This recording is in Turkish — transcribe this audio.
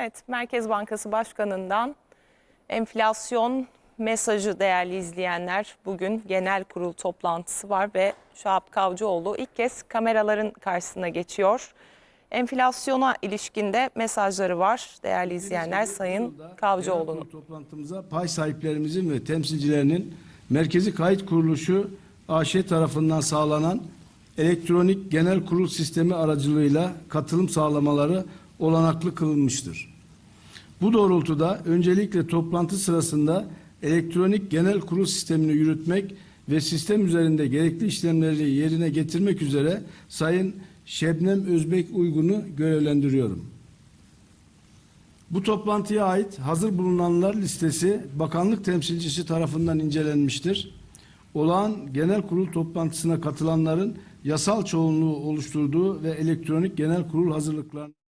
Evet, Merkez Bankası Başkanı'ndan enflasyon mesajı değerli izleyenler. Bugün genel kurul toplantısı var ve Şahap Kavcıoğlu ilk kez kameraların karşısına geçiyor. Enflasyona ilişkinde mesajları var değerli izleyenler Sayın Kavcıoğlu'nun. Toplantımıza pay sahiplerimizin ve temsilcilerinin Merkezi Kayıt Kuruluşu AŞ tarafından sağlanan elektronik genel kurul sistemi aracılığıyla katılım sağlamaları olanaklı kılınmıştır. Bu doğrultuda öncelikle toplantı sırasında elektronik genel kurul sistemini yürütmek ve sistem üzerinde gerekli işlemleri yerine getirmek üzere Sayın Şebnem Özbek Uygun'u görevlendiriyorum. Bu toplantıya ait hazır bulunanlar listesi bakanlık temsilcisi tarafından incelenmiştir. Olağan genel kurul toplantısına katılanların yasal çoğunluğu oluşturduğu ve elektronik genel kurul hazırlıklarını